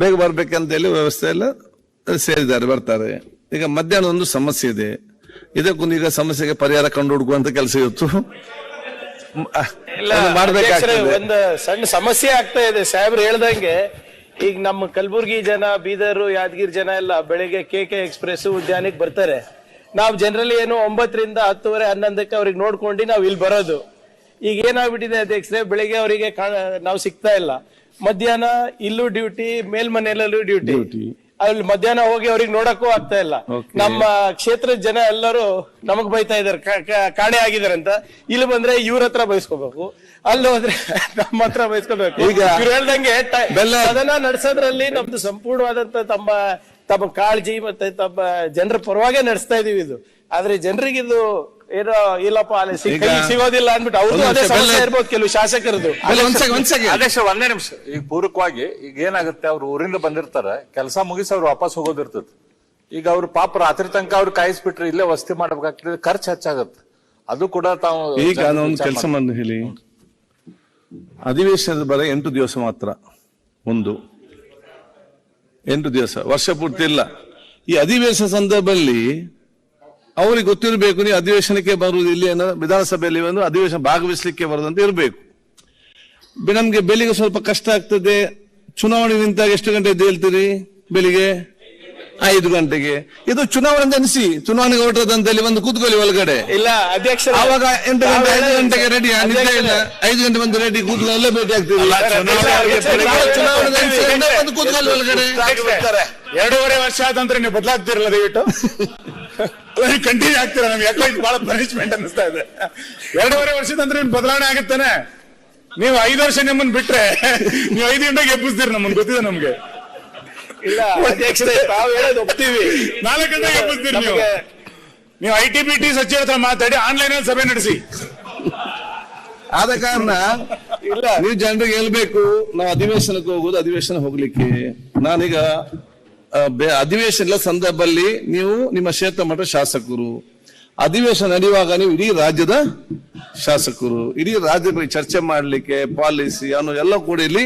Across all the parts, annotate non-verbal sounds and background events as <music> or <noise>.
ಬೇಗ ಬರ್ಬೇಕಂತ ಹೇಳಿ ವ್ಯವಸ್ಥೆ ಎಲ್ಲ ಸೇರಿದ್ದಾರೆ ಬರ್ತಾರೆ. ಈಗ ಮಧ್ಯಾಹ್ನ ಒಂದು ಸಮಸ್ಯೆ ಇದೆ. ಇದಕ್ಕೊಂದು ಈಗ ಸಮಸ್ಯೆಗೆ ಪರಿಹಾರ ಕಂಡು ಹುಡುಕುವಂತ ಕೆಲಸ ಇತ್ತು. ಒಂದು ಸಣ್ಣ ಸಮಸ್ಯೆ ಆಗ್ತಾ ಇದೆ. ಸಾಹೇಬ್ರು ಹೇಳ್ದಂಗೆ ಈಗ ನಮ್ಮ ಕಲಬುರ್ಗಿ ಜನ ಬೀದರು ಯಾದಗಿರಿ ಜನ ಎಲ್ಲ ಬೆಳಿಗ್ಗೆ ಕೆ ಕೆ ಎಕ್ಸ್ಪ್ರೆಸ್ ಉದ್ಯಾನಕ್ಕೆ ಬರ್ತಾರೆ. ನಾವು ಜನರಲಿ ಏನು ಒಂಬತ್ತರಿಂದ ಹತ್ತುವರೆ ಹನ್ನೊಂದಕ್ಕೆ ಅವ್ರಿಗೆ ನೋಡ್ಕೊಂಡು ನಾವು ಇಲ್ಲಿ ಬರೋದು. ಈಗ ಏನಾಗ್ಬಿಟ್ಟಿದೆ ಅಧ್ಯಕ್ಷರೇ ಬೆಳಿಗ್ಗೆ ಅವರಿಗೆ ನಾವು ಸಿಗ್ತಾ ಇಲ್ಲ. ಮಧ್ಯಾಹ್ನ ಇಲ್ಲೂ ಡ್ಯೂಟಿ ಮೇಲ್ಮನೆಯಲ್ಲೂ ಡ್ಯೂಟಿ. ಅಲ್ಲಿ ಮಧ್ಯಾಹ್ನ ಹೋಗಿ ಅವ್ರಿಗೆ ನೋಡಕ್ಕೂ ಆಗ್ತಾ ಇಲ್ಲ. ನಮ್ಮ ಕ್ಷೇತ್ರದ ಜನ ಎಲ್ಲರೂ ನಮಗ್ ಬೈತಾ ಇದಾರೆ ಕಾಣೆ ಆಗಿದಾರೆ ಅಂತ ಇಲ್ಲಿ ಬಂದ್ರೆ ಇವ್ರ ಹತ್ರ ಬಯಸ್ಕೋಬೇಕು ಅಲ್ಲಿ ಹೋದ್ರೆ <laughs> ನಮ್ಮ ಹತ್ರ ಬಯಸ್ಕೋಬೇಕು ಈಗ ಇವ್ರು ಹೇಳ್ದಂಗೆ ಅದನ್ನ ನಡೆಸೋದ್ರಲ್ಲಿ ನಮ್ದು ಸಂಪೂರ್ಣವಾದಂತ ತಮ್ಮ ತಮ್ಮ ಕಾಳಜಿ ಮತ್ತೆ ತಮ್ಮ ಜನರ ಪರವಾಗೇ ನಡೆಸ್ತಾ ಇದೀವಿ ಇದು. ಆದ್ರೆ ಜನರಿಗೆ ಇದು ಏನೋ ಇಲ್ಲಪ್ಪ ಅಲ್ಲಿ ಸಿಗ್- ಈಗ- ಸಿಗೋದಿಲ್ಲ ಅಂದ್ಬಿಟ್ಟು ಅವ್ರದ್ದು ಅದೇ ಸಮಸ್ಯೆ ಇರ್ಬೋದು ಕೆಲವು ಶಾಸಕರದ್ದು. ಅಲ್ಲ, ಒಂದ್ ನಿಮಿಷ. ಈಗ ಪೂರಕವಾಗಿ ಈಗ ಏನಾಗುತ್ತೆ ಅವ್ರು ಊರಿಂದ ಬಂದಿರ್ತಾರೆ ಕೆಲಸ ಮುಗಿಸಿ ಅವ್ರು ವಾಪಸ್ ಹೋಗೋದಿರ್ತದೆ. ಈಗ ಅವ್ರು ಪಾಪ ರಾತ್ರಿ ತನಕ ಅವ್ರು ಕಾಯಿಸ್ಬಿಟ್ರೆ ಇಲ್ಲೇ ವಸತಿ ಮಾಡಬೇಕಾಗ್ತದೆ ಖರ್ಚು ಹೆಚ್ಚಾಗತ್ತೆ. ಅದು ಕೂಡ ತಾವು ಈಗ ನಾನೊಂದು ಒಂದು ಕೆಲಸ ಮಾಡಿ ಹೇಳಿ. ಅಧಿವೇಶನದ ಬರ ಎಂಟು ದಿವಸ ಮಾತ್ರ ಒಂದು. ಎಂಟು ದಿವಸ ವರ್ಷ ಪೂರ್ತಿ ಇಲ್ಲ. ಈ ಅಧಿವೇಶನ ಸಂದರ್ಭದಲ್ಲಿ ಅವ್ರಿಗೆ ಗೊತ್ತಿರಬೇಕು ನೀವು ಅಧಿವೇಶನಕ್ಕೆ ಬರುವುದು ಇಲ್ಲಿ ಏನೋ ವಿಧಾನಸಭೆಯಲ್ಲಿ ಒಂದು ಅಧಿವೇಶನ ಭಾಗವಹಿಸಲಿಕ್ಕೆ ಬರುದಂತ ಇರಬೇಕು. ನಮ್ಗೆ ಬೆಳಿಗ್ಗೆ ಸ್ವಲ್ಪ ಕಷ್ಟ ಆಗ್ತದೆ. ಚುನಾವಣೆ ನಿಂತಾಗ ಎಷ್ಟು ಗಂಟೆ ಎದ್ದು ಹೇಳ್ತೀರಿ? ಬೆಳಿಗ್ಗೆ ಐದು ಗಂಟೆಗೆ. ಇದು ಚುನಾವಣೆ ಅಂತ ಅನಿಸಿ ಚುನಾವಣೆಗೆ ಹೊರಟದಂತ ಹೇಳಿ ಒಂದು ಕೂತ್ಕೊಳ್ಳಿ ಒಳಗಡೆ. ಇಲ್ಲ ಅಧ್ಯಕ್ಷ ಅವಾಗ ಎಂಟು ಗಂಟೆ ಐದು ಗಂಟೆಗೆ ರೆಡಿ ಇಲ್ಲ. ಐದು ಗಂಟೆ ಬಂದು ರೆಡಿ ಕೂತ್ಲು ಅಲ್ಲೇ ಭೇಟಿ ಆಗ್ತೀವಿ. ಕೂತ್ಕೊಳ್ಳಿ ಒಳಗಡೆ. ಎರಡೂವರೆ ವರ್ಷ ಆದಂದ್ರೆ ನೀವು ಬದಲಾಗ್ತಿರಲ್ಲ ದಯವಿಟ್ಟು. ಕಂಟಿನ್ಯೂ ಆಗ್ತೀರಾ? ನಮ್ಗೆ ಯಾಕೋ ಇದು ಬಹಳ ಪನಿಷ್ಮೆಂಟ್ ಅನ್ನಿಸ್ತಾ ಇದೆ. ಎರಡೂವರೆ ವರ್ಷದಂದ್ರೆ ನಿಮ್ ಬದಲಾವಣೆ ಆಗುತ್ತಾನೆ? ನೀವು ಐದು ವರ್ಷ ನಿಮ್ಮನ್ನ ಬಿಟ್ರೆ ನೀವು ಐದು ಗಂಟೆಗೆ ಎಬ್ಬಿಸ್ತೀರಿ ನಮ್ಮನ್ನ ಗೊತ್ತಿದೆ ನಮ್ಗೆ? ಇಲ್ಲ ಅಧ್ಯಕ್ಷರೇ ತಾವು ಹೇಳೋದು ಒಪ್ತೀವಿ. ನಾಲ್ಕು ಗಂಟೆಗೆ ಎಬ್ಬಿಸ್ತೀರಿ ನೀವು? ನೀವು ಐ ಟಿ ಬಿ ಟಿ ಸಚಿವ ಹತ್ರ ಮಾತಾಡಿ ಆನ್ಲೈನ್ ಅಲ್ಲಿ ಸಭೆ ನಡೆಸಿ. ಆದ ಕಾರಣ ಇಲ್ಲ. ನೀವು ಜನರಿಗೆ ಹೇಳ್ಬೇಕು ನಾವು ಅಧಿವೇಶನಕ್ಕೆ ಹೋಗೋದು ಅಧಿವೇಶನ ಹೋಗ್ಲಿಕ್ಕೆ. ನಾನೀಗ ಅಧಿವೇಶನದ ಸಂದರ್ಭದಲ್ಲಿ ನೀವು ನಿಮ್ಮ ಕ್ಷೇತ್ರ ಮಟ್ಟ ಶಾಸಕರು. ಅಧಿವೇಶನ ನಡೆಯುವಾಗ ನೀವು ಇಡೀ ರಾಜ್ಯದ ಶಾಸಕರು. ಇಡೀ ರಾಜ್ಯದ ಬಗ್ಗೆ ಚರ್ಚೆ ಮಾಡಲಿಕ್ಕೆ ಪಾಲಿಸಿ ಅನ್ನೋ ಎಲ್ಲ ಕೂಡ ಇಲ್ಲಿ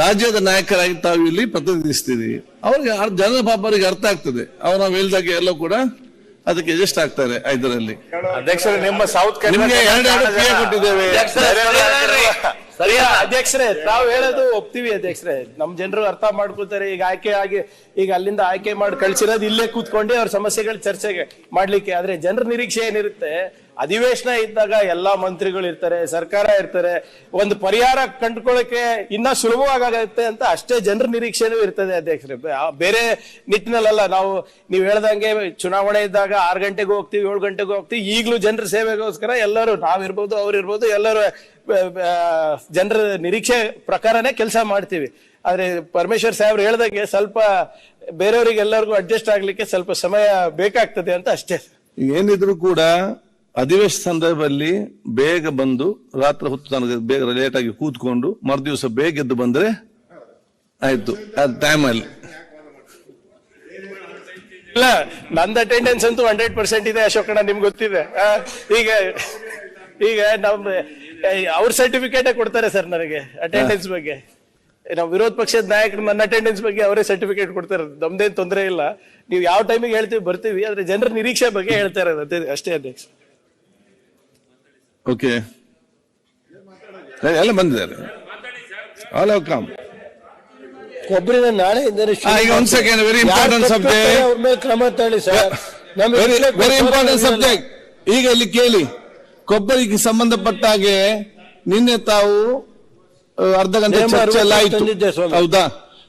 ರಾಜ್ಯದ ನಾಯಕರಾಗಿ ತಾವು ಇಲ್ಲಿ ಪ್ರತಿನಿಧಿಸ್ತೀವಿ ಅವ್ರಿಗೆ ಜನರ ಪಾಪರಿಗೆ ಅರ್ಥ ಆಗ್ತದೆ. ಅವ್ರು ನಾವು ಹೇಳಿದಾಗ ಎಲ್ಲ ಕೂಡ ಅದಕ್ಕೆ ಎಜೆಸ್ಟ್ ಆಗ್ತಾರೆ ಐದರಲ್ಲಿ. ಅಧ್ಯಕ್ಷರು ನಿಮ್ಮ ಸೌತ್ ನಿಮ್ಗೆ ಎರಡೆರಡು ಕೊಟ್ಟಿದ್ದೇವೆ. ಸರಿ ಅಧ್ಯಕ್ಷರೇ ತಾವು ಹೇಳೋದು ಒಪ್ತೀವಿ ಅಧ್ಯಕ್ಷರೇ. ನಮ್ ಜನರು ಅರ್ಥ ಮಾಡ್ಕೊತಾರೆ ಈಗ ಆಯ್ಕೆ ಆಗಿ ಈಗ ಅಲ್ಲಿಂದ ಆಯ್ಕೆ ಮಾಡಿ ಕಳ್ಸಿರೋದು ಇಲ್ಲೇ ಕೂತ್ಕೊಂಡು ಅವ್ರ ಸಮಸ್ಯೆಗಳ ಚರ್ಚೆಗೆ ಮಾಡ್ಲಿಕ್ಕೆ. ಆದ್ರೆ ಜನರ ನಿರೀಕ್ಷೆ ಏನಿರುತ್ತೆ ಅಧಿವೇಶನ ಇದ್ದಾಗ ಎಲ್ಲಾ ಮಂತ್ರಿಗಳು ಇರ್ತಾರೆ, ಸರ್ಕಾರ ಇರ್ತಾರೆ, ಒಂದು ಪರಿಹಾರ ಕಂಡುಕೊಳ್ಳಕ್ಕೆ ಇನ್ನ ಸುಲಭವಾಗುತ್ತೆ ಅಂತ ಅಷ್ಟೇ ಜನರ ನಿರೀಕ್ಷೆನೂ ಇರ್ತದೆ ಅಧ್ಯಕ್ಷರೇ. ಬೇರೆ ನಿಟ್ಟಿನಲ್ಲ ನಾವು ನೀವು ಹೇಳ್ದಂಗೆ ಚುನಾವಣೆ ಇದ್ದಾಗ ಆರು ಗಂಟೆಗೆ ಹೋಗ್ತೀವಿ, ಏಳು ಗಂಟೆಗೆ ಹೋಗ್ತೀವಿ, ಈಗಲೂ ಜನರ ಸೇವೆಗೋಸ್ಕರ ಎಲ್ಲರೂ ನಾವಿರ್ಬೋದು, ಅವ್ರಿರ್ಬೋದು, ಎಲ್ಲರೂ ಜನರ ನಿರೀಕ್ಷೆ ಪ್ರಕಾರನೇ ಕೆಲಸ ಮಾಡ್ತೀವಿ. ಆದ್ರೆ ಪರಮೇಶ್ವರ್ ಸಾಹೇಬ್ರು ಹೇಳ್ದಂಗೆ ಸ್ವಲ್ಪ ಬೇರೆಯವರಿಗೆ ಎಲ್ಲರಿಗೂ ಅಡ್ಜಸ್ಟ್ ಆಗ್ಲಿಕ್ಕೆ ಸ್ವಲ್ಪ ಸಮಯ ಬೇಕಾಗ್ತದೆ ಅಂತ ಅಷ್ಟೇ. ಏನಿದ್ರು ಕೂಡ ಅಧಿವೇಶನ ಸಂದರ್ಭದಲ್ಲಿ ಬೇಗ ಬಂದು ರಾತ್ರಿ ಹೊತ್ತು ನನಗೆ ಬೇಗ ಲೇಟ್ ಆಗಿ ಕೂತ್ಕೊಂಡು ಮರುದಿವಸ ಬೇಗ ಎದ್ದು ಬಂದ್ರೆ ಆಯ್ತು ಅದ್ ಅಲ್ಲಿ. ಇಲ್ಲ ನಂದು ಅಟೆಂಡೆನ್ಸ್ ಅಂತೂ ಹಂಡ್ರೆಡ್ ಪರ್ಸೆಂಟ್ ಇದೆ ಅಶೋಕಣ್ಣ ನಿಮ್ಗೆ ಗೊತ್ತಿದೆ. ಈಗ ಈಗ ನಮ್ಮ ಅವ್ರ ಸರ್ಟಿಫಿಕೇಟೇ ಕೊಡ್ತಾರೆ ಸರ್ ನನಗೆ ಅಟೆಂಡೆನ್ಸ್ ಬಗ್ಗೆ. ನಾವು ವಿರೋಧ ಪಕ್ಷದ ನಾಯಕರು ನನ್ನ ಅಟೆಂಡೆನ್ಸ್ ಬಗ್ಗೆ ಅವರೇ ಸರ್ಟಿಫಿಕೇಟ್ ಕೊಡ್ತಾರೆ ನಮ್ದೇನ್ ತೊಂದರೆ ಇಲ್ಲ. ನೀವು ಯಾವ ಟೈಮಿಗೆ ಹೇಳ್ತೀವಿ ಬರ್ತೀವಿ ಆದ್ರೆ ಜನರ ನಿರೀಕ್ಷೆ ಬಗ್ಗೆ ಹೇಳ್ತಾ ಇರೋದು ಅಷ್ಟೇ ಅಧ್ಯಕ್ಷ. ಓಕೆ. ಎಲ್ಲ ಬಂದಿದ್ದಾರೆ. ಆಲ್ ಕಮ್ ಕೊಬ್ಬರಿನ ನಾಳೆ ಈಗ ಒಂದ್ ಸೆಕೆಂಡ್ ವೆರಿ ಇಂಪಾರ್ಟೆಂಟ್ ಸಬ್ಜೆಕ್ಟ್ ಅವ್ರ ಮೇಲೆ ಕ್ರಮ ತಗೊಳ್ಳಿ ಸರ್? ವೆರಿ. ಇಂಪಾರ್ಟೆಂಟ್ ಸಬ್ಜೆಕ್ಟ್ ಈಗ ಇಲ್ಲಿ ಕೇಳಿ. ಕೊಬ್ಬರಿಗೆ ಸಂಬಂಧಪಟ್ಟ ಹಾಗೆ ನಿನ್ನೆ ತಾವು ಅರ್ಧ ಗಂಟೆ ಚರ್ಚೆ ಎಲ್ಲ ಆಯ್ತು. ಹೌದಾ?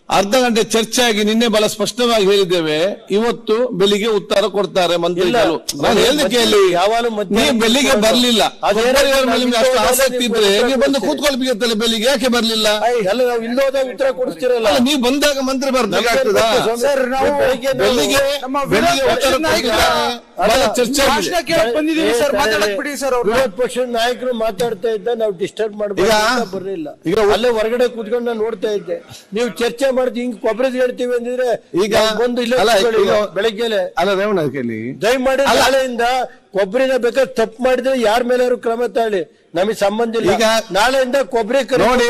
ಅರ್ಧ ಗಂಟೆ ಚರ್ಚೆ ಆಗಿ ನಿನ್ನೆ ಬಹಳ ಸ್ಪಷ್ಟವಾಗಿ ಹೇಳಿದ್ದೇವೆ. ಇವತ್ತು ಬೆಳಿಗ್ಗೆ ಉತ್ತರ ಕೊಡ್ತಾರೆ ಮಂತ್ರಿಗಳು. ನಾನು ಹೇಳ್ದೆ ಕೇಳಿ ನೀವು ಬೆಳಿಗ್ಗೆ ಬರ್ಲಿಲ್ಲ. ಅಷ್ಟು ಆಸಕ್ತಿ ಇದ್ರೆ ನೀವು ಬಂದು ಕೊಡ್ತೀವಿ. ಕೂತ್ಕೊಳ್ಬೇಕಲ್ಲ ಬೆಳಿಗ್ಗೆ? ಯಾಕೆ ಬರ್ಲಿಲ್ಲ? ಉತ್ತರ ಕೊಡಿಸ್ತಿರಲ್ಲ ನೀವು ಬಂದಾಗ ಮಂತ್ರಿ ಬೆಳಿಗ್ಗೆ ವಿರೋಧ ಪಕ್ಷದ ನಾಯಕರು- ಬಿಡಿ ಸರ್ ವಿರೋಧ ಪಕ್ಷದ ನಾಯಕರು ಮಾತಾಡ್ತಾ ಇದ್ದ ನಾವು ಡಿಸ್ಟರ್ಬ್ ಮಾಡಬೇಕು ಬರಲಿಲ್ಲ. ಈಗ ಅಲ್ಲೇ ಹೊರಗಡೆ ಕೂತ್ಕೊಂಡು ನಾನು ನೋಡ್ತಾ ಇದ್ದೆ. ನೀವು ಚರ್ಚೆ ಮಾಡ್ತಿ ಹಿಂಗ್ ಕೊಬ್ಬರಿ ಹೇಳ್ತೀವಿ ಅಂದಿದ್ರೆ ಈಗ- ಬಂದು ಇಲ್ಲೇ ಅಲ್ಲ, ಕೂತ್ಕೊಳ್ಳಿ ಈಗ- ಬೆಳಗ್ಗೆಲೆ. ಅಲ್ಲ ರೇವಣ್ಣ ಕೇಳಿ. ದಯಮಾಡಿ ನಾಳೆಯಿಂದ ಕೊಬ್ಬರಿನ ಬೇಕಾದ್ರೆ ತಪ್ಪು ಮಾಡಿದ್ರೆ ಯಾರ ಮೇಲಾದ್ರು ಕ್ರಮ ತಾಳಿ. ನಮಗೆ ಸಂಬಂಧ ಇಲ್ಲ. ಈಗ ನಾಳೆಯಿಂದ ಕೊಬ್ಬರಿ ನೋಡಿ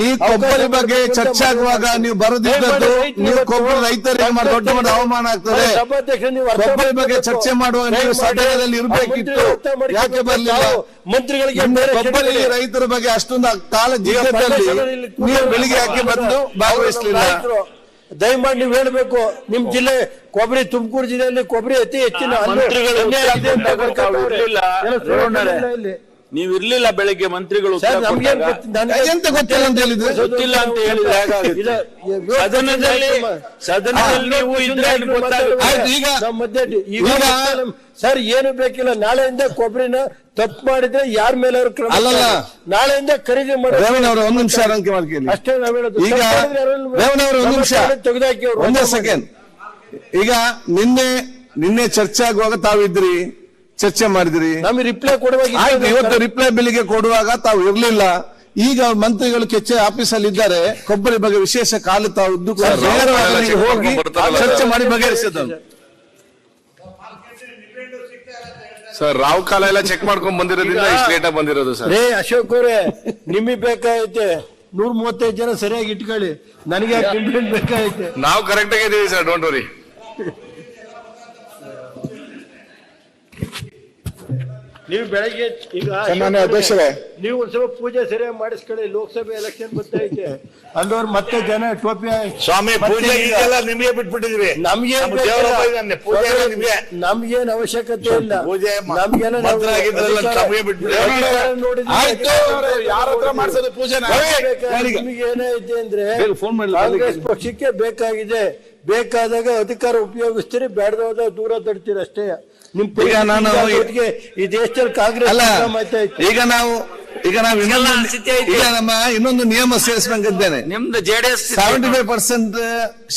ನೀವು ಕೊಬ್ಬರಿ ಬಗ್ಗೆ ಚರ್ಚೆ ಆಗುವಾಗ. ನೀವು ಬರೋದಿದ್ದದ್ದು ನೀವು ಕೊಬ್ಬರಿ ರೈತರಿಗೆ ದೊಡ್ಡ ದೊಡ್ಡ ಅವಮಾನ ಆಗ್ತದೆ. ಕೊಬ್ಬರಿ ಬಗ್ಗೆ ಚರ್ಚೆ ಮಾಡುವಾಗ ನೀವು ಸದನದಲ್ಲಿ ಇರ್ಬೇಕಿತ್ತು. ಯಾಕೆ ಬರಲಿಲ್ಲ? ಮಂತ್ರಿಗಳಿಗೆ ಕೊಬ್ಬರಿ ರೈತರ ಬಗ್ಗೆ ಅಷ್ಟೊಂದು ಕಾಲ ಜೀವನದಲ್ಲಿ ನೀವು ಬೆಳಿಗ್ಗೆ ಯಾಕೆ ಬಂದು ಭಾಗವಹಿಸಲಿಲ್ಲ? ದಯಮಾಡಿ ನೀವು ಹೇಳ್ಬೇಕು. ನಿಮ್ ಜಿಲ್ಲೆ ಕೊಬ್ಬರಿ ತುಮಕೂರು ಜಿಲ್ಲೆಯಲ್ಲಿ ಕೊಬ್ಬರಿ ಅತಿ ಹೆಚ್ಚಿನ ನೀವು ಇರ್ಲಿಲ್ಲ ಬೆಳಿಗ್ಗೆ ಮಂತ್ರಿಗಳು ಎಂತ ಗೊತ್ತಿಲ್ಲ ಅಂತ ಹೇಳಿದ್ರೆ ಗೊತ್ತಿಲ್ಲ ಅಂತ ಹೇಳಿದ್ರೆ ಹೇಗಾಗುತ್ತೆ? ಸದನದಲ್ಲಿ ಸದನದಲ್ಲಿ ನೀವು ಇದ್ರೆ ಗೊತ್ತಾಗುತ್ತೆ. ಈಗ ಮಧ್ಯೆ ಈಗ ಈಗ- ಸರ್ ಏನು ಬೇಕಿಲ್ಲ. ನಾಳೆಯಿಂದ ಕೊಬ್ಬರಿನ ತಪ್ಪು ಮಾಡಿದ್ರೆ ಯಾರ ಮೇಲೆ ಅವರು ಕ್ರಮ ಅಲ್ಲಲ್ಲ. ನಾಳೆಯಿಂದ ಖರೀದಿ ಮಾಡಿ ಒಂದು ಅವರು ಒಂದ್ ನಿಮಿಷ ಆರಂಭ ಮಾಡ್ಕೊಳ್ಳಿ ಅಷ್ಟೇ ನಾವ್ ಹೇಳೋದು. ಈಗ ಮಾಡಿದ್ರೆ ಒಂದ್ ನಿಮಿಷ. ತೆಗೆದಾಕಿ ಒಂದೇ ಸೆಕೆಂಡ್ ಈಗ ನಿನ್ನೆ ನಿನ್ನೆ ಚರ್ಚೆ ಆಗುವಾಗ ತಾವಿದ್ರಿ. ಚರ್ಚೆ ಮಾಡಿದ್ರಿ? ನಮಗೆ ರಿಪ್ಲೈ ಕೊಡುವಾಗ ಆಯ್ತು ಇವತ್ತು ಬೇಕಾದ್ರೆ- ರಿಪ್ಲೈ ಬಿಲ್ಗೆ ಕೊಡುವಾಗ ತಾವು ಇರ್ಲಿಲ್ಲ. ಈಗ ಮಂತ್ರಿಗಳು ಕೆಚ್ಚೆ ಆಫೀಸಲ್ಲಿ ಇದ್ದಾರೆ ಕೊಬ್ಬರಿ ಬಗ್ಗೆ ವಿಶೇಷ ಕಾಲು ತಾವು ಕೂಡ ನೇರವಾಗಿ ಹೋಗಿ ಚರ್ಚೆ ಮಾಡಿ ಬಗೆಹರಿಸಿದ್ದನ್ನು ಸರ್ ರಾವ್ ಕಾಲ ಎಲ್ಲ ಚೆಕ್ ಮಾಡ್ಕೊಂಡ್ ಬಂದಿರೋದ್ರಿಂದ ಇಷ್ಟು ಲೇಟ್ ಆಗಿ ಬಂದಿರೋದು ಸರ್. ರೇ ಅಶೋಕ್ ಅವರೇ ನಿಮಗೆ ಬೇಕಾಗೈತೆ. ನೂರ್ ಮೂವತ್ತೈದು ಜನ ಸರಿಯಾಗಿ ಇಟ್ಕೊಳ್ಳಿ. ನನಗೆ ಕಂಪ್ಲೇಂಟ್ ಬೇಕಾಗೈತೆ. ನಾವು ಕರೆಕ್ಟ್ ಆಗಿ ಇದೀವಿ ಸರ್ ಡೋಂಟ್ ವರಿ ನೀವು ಬೆಳಗ್ಗೆ ಈಗ ಸನ್ಮಾನ್ಯ ಅಧ್ಯಕ್ಷರೇ. ನೀವು ಒಂದ್ ಸ್ವಲ್ಪ ಪೂಜೆ ಸರಿಯಾಗಿ ಮಾಡಿಸ್ಕೊಳ್ಳಿ ಲೋಕಸಭೆ ಎಲೆಕ್ಷನ್ ಬರ್ತೈತೆ ಅಲ್ಲವ್ರು ಮತ್ತೆ ಜನ ಟೋಪಿ ಸ್ವಾಮಿ ಪೂಜೆ ಈಗೆಲ್ಲ ನಿಮಗೆ ಬಿಟ್ಬಿಟ್ಟಿದ್ವಿ. ನಮ್ಗೇನ್ ಪೂಜೆ ನಿಮ್ಗೆ. ನಮ್ಗೇನ್ ಅವಶ್ಯಕತೆ ಇಲ್ಲ. ಪೂಜೆ ಮ- ನಮ್ಗೆಲ್ಲ ನಾವು ಭದ್ರಾಗಿದ್ರಲ್ಲ ಅಧಿಕಾರ- ತಮಗೆ ಬಿಟ್ಬಿಡಿ. ಅಧಿಕಾರ ನೋಡಿದ್ರೆ ಆಯ್ತು. ಯಾರ ಹತ್ರ ಮಾಡ್ಸೋದು ಪೂಜೆನ? ನಿಮಗೆ ಏನೈತೆ ಅಂದ್ರೆ ಬೇಗ ಫೋನ್ ಮಾಡಿ ಕಾಂಗ್ರೆಸ್ ಪಕ್ಷಕ್ಕೆ ಬೇಕಾಗಿದೆ. ಬೇಕಾದಾಗ ಅಧಿಕಾರ ಉಪಯೋಗಿಸ್ತೀರಿ ಬೇಡದಾಗ ದೂರ ತಡ್ತೀರಿ ಅಷ್ಟೇ. ನಿಮ್ ಈಗ ನಾನು- ಈ ದೇಶದಲ್ಲಿ ಕಾಂಗ್ರೆಸ್ ಈಗ ನಾವು ಈಗ ನಾವು ಈಗ ನಮ್ಮ ಇನ್ನೊಂದು ನಿಯಮ ಸೇರಿಸ್ಬೇಕಿದ್ದೇನೆ. ನಿಮ್ದು ಜೆಡಿಎಸ್ ಸೆವೆಂಟಿ ಫೈವ್ ಪರ್ಸೆಂಟ್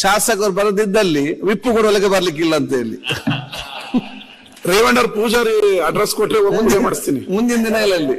ಶಾಸಕರು ಬರದಿದ್ದಲ್ಲಿ ವಿಪ್ಪು ಕೊಡುವಲ್ಲಿಗೆ ಬರ್ಲಿಕ್ಕಿಲ್ಲ ಅಂತ ಹೇಳಿ. <laughs> ರೇವಣ್ಣರ್ ಪೂಜಾರಿ ಅಡ್ರೆಸ್ ಕೊಟ್ರೆ ಮುಂದೆ ಮಾಡಿಸ್ತೀನಿ. ಮುಂದಿನ ದಿನಗಳಲ್ಲಿ